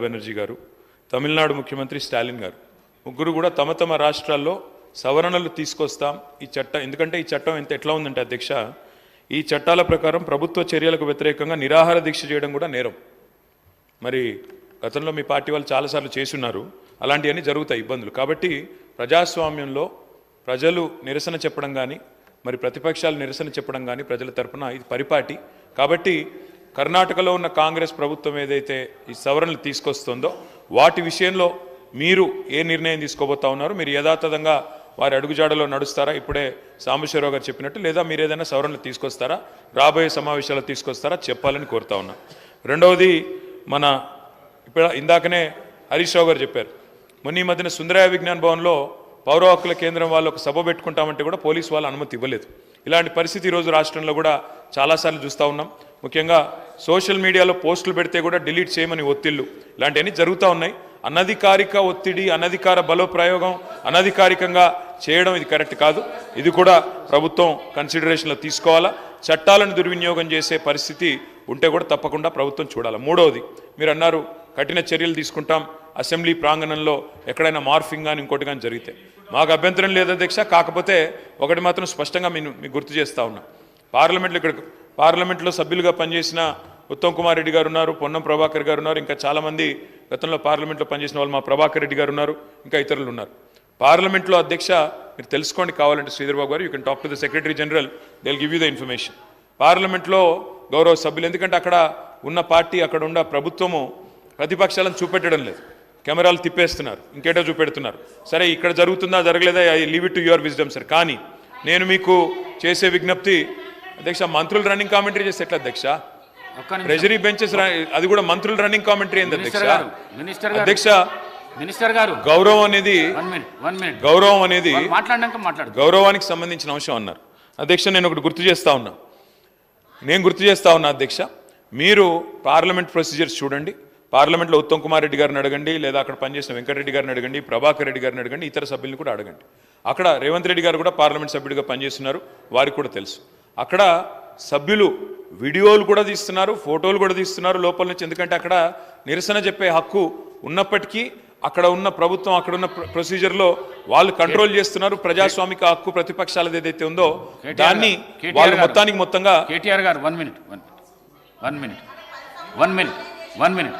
బెనర్జీ గారు తమిళనాడు ముఖ్యమంత్రి స్టాలిన్ గారు. ముగ్గురు కూడా తమ తమ రాష్ట్రాల్లో సవరణలు తీసుకొస్తాం ఈ చట్టం ఎందుకంటే ఈ చట్టం ఎంత ఎట్లా ఉందంటే అధ్యక్ష ఈ చట్టాల ప్రకారం ప్రభుత్వ చర్యలకు వ్యతిరేకంగా నిరాహార దీక్ష చేయడం కూడా నేరం. మరి గతంలో మీ పార్టీ వాళ్ళు చాలాసార్లు చేసున్నారు అలాంటివన్నీ జరుగుతాయి ఇబ్బందులు. కాబట్టి ప్రజాస్వామ్యంలో ప్రజలు నిరసన చెప్పడం కానీ మరి ప్రతిపక్షాలు నిరసన చెప్పడం కానీ ప్రజల తరపున ఇది పరిపాటి. కాబట్టి కర్ణాటకలో ఉన్న కాంగ్రెస్ ప్రభుత్వం ఏదైతే ఈ సవరణలు తీసుకొస్తుందో వాటి విషయంలో మీరు ఏ నిర్ణయం తీసుకోబోతా ఉన్నారు? మీరు యథాతథంగా వారి అడుగుజాడలో నడుస్తారా? ఇప్పుడే సాంబశ్వరరావు గారు చెప్పినట్టు లేదా మీరు ఏదైనా సవరణలు తీసుకొస్తారా? రాబోయే సమావేశాలు తీసుకొస్తారా? చెప్పాలని కోరుతా ఉన్నా. రెండవది మన ఇప్పుడు ఇందాకనే హరీష్ రావు గారు చెప్పారు మొన్న ఈ మధ్యన సుందరయ విజ్ఞాన్ భవన్లో పౌర హక్కుల కేంద్రం వాళ్ళు ఒక సభ పెట్టుకుంటామంటే కూడా పోలీసు వాళ్ళు అనుమతి ఇవ్వలేదు. ఇలాంటి పరిస్థితి ఈరోజు రాష్ట్రంలో కూడా చాలాసార్లు చూస్తూ ఉన్నాం. ముఖ్యంగా సోషల్ మీడియాలో పోస్టులు పెడితే కూడా డిలీట్ చేయమని ఒత్తిళ్ళు ఇలాంటివన్నీ జరుగుతూ ఉన్నాయి. అనధికారిక ఒత్తిడి అనధికార బలోప్రయోగం అనధికారికంగా చేయడం ఇది కరెక్ట్ కాదు. ఇది కూడా ప్రభుత్వం కన్సిడరేషన్లో తీసుకోవాలా? చట్టాలను దుర్వినియోగం చేసే పరిస్థితి ఉంటే కూడా తప్పకుండా ప్రభుత్వం చూడాలి? మూడవది మీరు అన్నారు కఠిన చర్యలు తీసుకుంటాం. అసెంబ్లీ ప్రాంగణంలో ఎక్కడైనా మార్ఫింగ్ కానీ ఇంకోటి కానీ జరిగితే. మాకు అభ్యంతరం లేదు అధ్యక్ష కాకపోతే ఒకటి మాత్రం స్పష్టంగా మేము మీకు గుర్తు చేస్తా ఉన్నా. పార్లమెంట్లో ఇక్కడ పార్లమెంట్లో సభ్యులుగా పనిచేసిన ఉత్తమ్ కుమార్ రెడ్డి గారు ఉన్నారు పొన్నం ప్రభాకర్ గారు ఉన్నారు ఇంకా చాలామంది గతంలో పార్లమెంట్లో పనిచేసిన వాళ్ళు మా ప్రభాకర్ రెడ్డి గారు ఉన్నారు ఇంకా ఇతరులు ఉన్నారు. పార్లమెంట్లో అధ్యక్ష మీరు తెలుసుకోండి కావాలంటే శ్రీధర్బాబు గారు you can talk to the secretary general they give you the information పార్లమెంట్లో గౌరవ సభ్యులు ఎందుకంటే అక్కడ ఉన్న పార్టీ అక్కడ ఉన్న ప్రభుత్వము ప్రతిపక్షాలను చూపెట్టడం లేదు. కెమెరాలు తిప్పేస్తున్నారు ఇంకేటో చూపెడుతున్నారు. సరే ఇక్కడ జరుగుతుందా జరగలేదా I leave it to your wisdom sir కానీ నేను మీకు చేసే విజ్ఞప్తి అధ్యక్ష మంత్రులు రన్నింగ్ కామెంటరీ చేస్తే ఎట్లా అధ్యక్ష. ట్రెజరీ బెంచెస్ అది కూడా మంత్రులు రన్నింగ్ కామెంటరీ ఏంది అధ్యక్ష? అధ్యక్ష మినిస్టర్ గారు. గౌరవం అనేది గౌరవం అనేది వాళ్ళు మాట్లాడినాక మాట్లాడు. గౌరవానికి సంబంధించిన అంశం అన్నారు. అధ్యక్ష నేను ఒకటి గుర్తు చేస్తా ఉన్నా. నేను గుర్తు చేస్తా ఉన్నా అధ్యక్ష మీరు పార్లమెంట్ ప్రొసీజర్స్ చూడండి. పార్లమెంట్లో ఉత్తమ్ కుమార్ రెడ్డి గారిని అడగండి లేదా అక్కడ పనిచేసిన వెంకటరెడ్డి గారిని అడగండి ప్రభాకర్ రెడ్డి గారిని అడగండి ఇతర సభ్యులను కూడా అడగండి. అక్కడ రేవంత్ రెడ్డి గారు కూడా పార్లమెంట్ సభ్యుడిగా పనిచేస్తున్నారు వారికి కూడా తెలుసు. అక్కడ సభ్యులు వీడియోలు కూడా తీస్తున్నారు ఫోటోలు కూడా తీస్తున్నారు లోపల నుంచి. ఎందుకంటే అక్కడ నిరసన చెప్పే హక్కు ఉన్నప్పటికీ అక్కడ ఉన్న ప్రభుత్వం అక్కడ ఉన్న ప్ర- ప్రొసీజర్లో వాళ్ళు కంట్రోల్ చేస్తున్నారు. ప్రజాస్వామిక హక్కు ప్రతిపక్షాలది ఏదైతే ఉందో దాన్ని వాళ్ళు. మొత్తానికి మొత్తంగా కేటీఆర్ గారు one minute one one minute one minute one minute.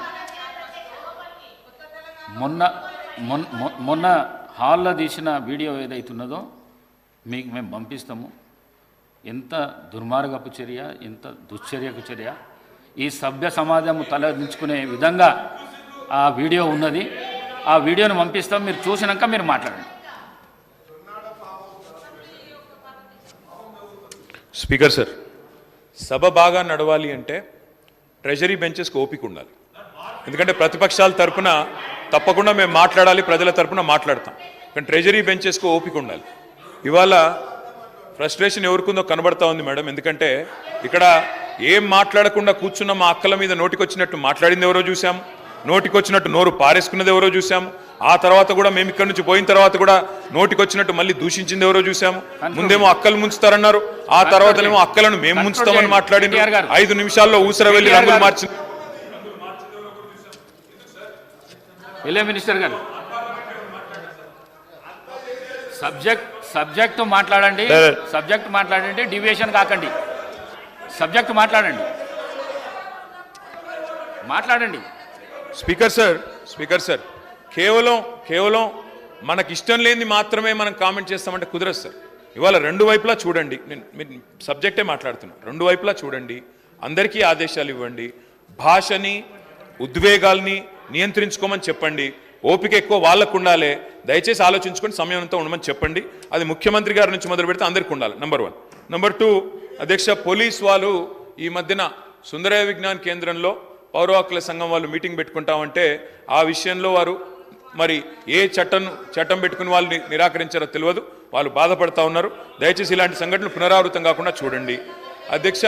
మొన్న మొన్న మొన్న హాల్లో తీసిన వీడియో ఏదైతున్నదో మీకు మేము పంపిస్తాము. ఎంత దుర్మార్గపు చర్య ఎంత దుశ్చర్యకు చర్య. ఈ సభ్య సమాజం తలదించుకునే విధంగా ఆ వీడియో ఉన్నది. ఆ వీడియోను పంపిస్తాం. మీరు చూసినాక మీరు మాట్లాడండి. స్పీకర్ సార్ సభ బాగా నడవాలి అంటే ట్రెజరీ బెంచెస్కి ఓపిక ఉండాలి. ఎందుకంటే ప్రతిపక్షాల తరపున తప్పకుండా మేము మాట్లాడాలి ప్రజల తరపున మాట్లాడతాం. కానీ ట్రెజరీ బెంచెస్కి ఓపిక ఉండాలి. ఇవాళ ఫ్రస్ట్రేషన్ ఎవరికుందో కనబడతా ఉంది మేడం. ఎందుకంటే ఇక్కడ ఏం మాట్లాడకుండా కూర్చున్న మా అక్కల మీద నోటికొచ్చినట్టు మాట్లాడింది ఎవరో చూసాం నోటికొచ్చినట్టు నోరు పారేసుకున్నది ఎవరో చూసాం ఆ తర్వాత కూడా మేము ఇక్కడ నుంచి పోయిన తర్వాత కూడా నోటికొచ్చినట్టు మళ్ళీ దూషించింది ఎవరో చూసాము ముందేమో అక్కలు ముంచుతారన్నారు. ఆ తర్వాతనేమో అక్కలను మేము ముంచుతామని మాట్లాడింది. ఐదు నిమిషాల్లో ఊసర వెళ్ళి రంగులు. మార్చి వెళ్ళే మినిస్టర్ గారు. సబ్జెక్ట్ సబ్జెక్ట్ మాట్లాడండి. సబ్జెక్ట్ మాట్లాడండి డివియేషన్ కాకండి. సబ్జెక్ట్ మాట్లాడండి. మాట్లాడండి. స్పీకర్ సార్ స్పీకర్ సార్ కేవలం కేవలం మనకి ఇష్టం లేనిది మాత్రమే మనం కామెంట్ చేస్తామంటే కుదరదు సార్. ఇవాళ రెండు వైపులా చూడండి నేను మీరు సబ్జెక్టే మాట్లాడుతున్నా. రెండు వైపులా చూడండి అందరికీ ఆదేశాలు ఇవ్వండి భాషని ఉద్వేగాల్ని నియంత్రించుకోమని చెప్పండి ఓపిక ఎక్కువ వాళ్ళకు ఉండాలి. దయచేసి ఆలోచించుకొని సమయం అంతా ఉండమని చెప్పండి. అది ముఖ్యమంత్రి గారి నుంచి మొదలు పెడితే అందరికీ ఉండాలి. నెంబర్ వన్ నెంబర్ టూ అధ్యక్ష పోలీస్ వాళ్ళు ఈ మధ్యన సుందరయ విజ్ఞాన్ కేంద్రంలో పౌర హక్కుల సంఘం వాళ్ళు మీటింగ్ పెట్టుకుంటామంటే ఆ విషయంలో వారు మరి ఏ చట్టం చట్టం పెట్టుకుని వాళ్ళని నిరాకరించారో తెలియదు. వాళ్ళు బాధపడతా ఉన్నారు. దయచేసి ఇలాంటి సంఘటనలు పునరావృతం కాకుండా చూడండి. అధ్యక్ష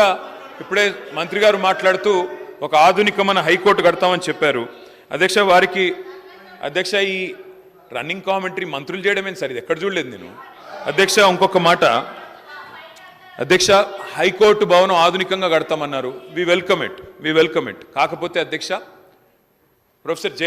ఇప్పుడే మంత్రి గారు మాట్లాడుతూ ఒక ఆధునికమైన హైకోర్టు కడతామని చెప్పారు. అధ్యక్ష వారికి అధ్యక్ష ఈ రన్నింగ్ కామెంటరీ మంత్రులు చేయడమేం సార్? ఇది ఎక్కడ చూడలేదు నేను. అధ్యక్ష ఇంకొక మాట. అధ్యక్ష హైకోర్టు భవనం ఆధునికంగా కడతామన్నారు. We welcome it we welcome it కాకపోతే అధ్యక్ష ప్రొఫెసర్ జే